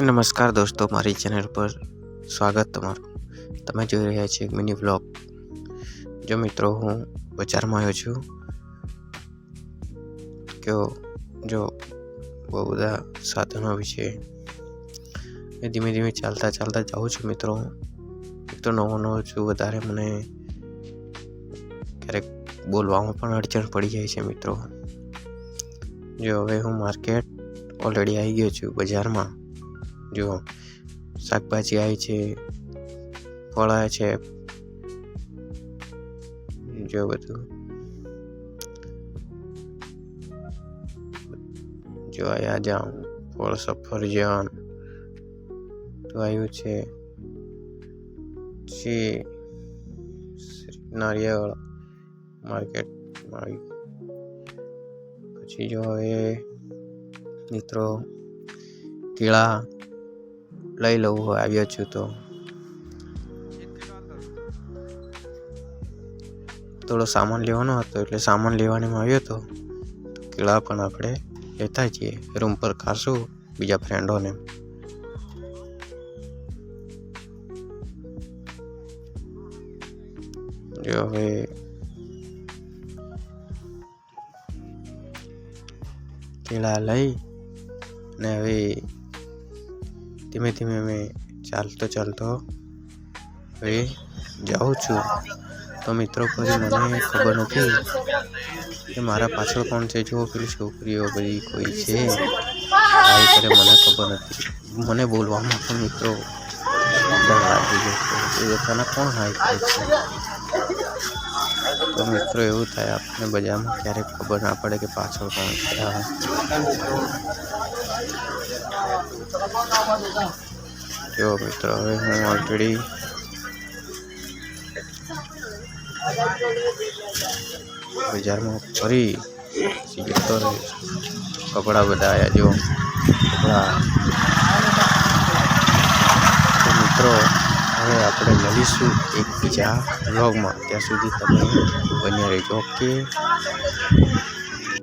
નમસ્કાર દોસ્તો, મારી ચેનલ પર સ્વાગત તમારું. તમે જોઈ રહ્યા છો એક મિની વ્લોગ. જો મિત્રો, હું બજારમાં આવ્યો છું. કે જો, બહુ બધા સાધનો વિશે ધીમે ધીમે ચાલતા ચાલતા જાઉં છું મિત્રો. એક તો નવો નવો છું, વધારે મને ક્યારેક બોલવામાં પણ અડચણ પડી જાય છે મિત્રો. જો, હવે હું માર્કેટ ઓલરેડી આવી ગયો છું બજારમાં. જો શાકભાજી આવી છે, ફળ આવે છે. જો બધું. જો આ જાઉં ફળ સફરજન. તો આવ્યું છે. પછી નારિયેળ માર્કેટમાં આવ્યું પછી જો હવે મિત્રો, કેળા લઈ લઉં આવ્યો છું તો. થોડો સામાન લેવાનો હતો, એટલે સામાન લેવાનીમાં આવ્યો હતો કેળા પણ આપણે લેતા જઈએ, રૂમ પર ખાશું બીજા ફ્રેન્ડોને. જો હવે કેળા લઈ ને હવે ધીમે ધીમે મેં ચાલતો ચાલતો હવે જાઉં છું. તો મિત્રો પછી મને ખબર નથી કે મારા પાછળ કોણ છે? જો પેલી છોકરીઓ બધી કોઈ છે? હાય કરે મને ખબર નથી. મને બોલવામાં પણ મિત્રો લાગી ગયો એ બધાના કોણ હાઈ કરે છે? તો મિત્રો એવું થાય આપણને બજારમાં ક્યારેક ખબર ના પડે કે પાછળ કોણ છે. જો મિત્રો, હવે હું ઓલરેડી બજારમાં ફરી જતો રહીશ કપડાં બધા આવ્યા જો, કપડાં. મિત્રો હવે આપણે મળીશું એક બીજા ત્યાં સુધી તમે બન્યા રહેજો. ઓકે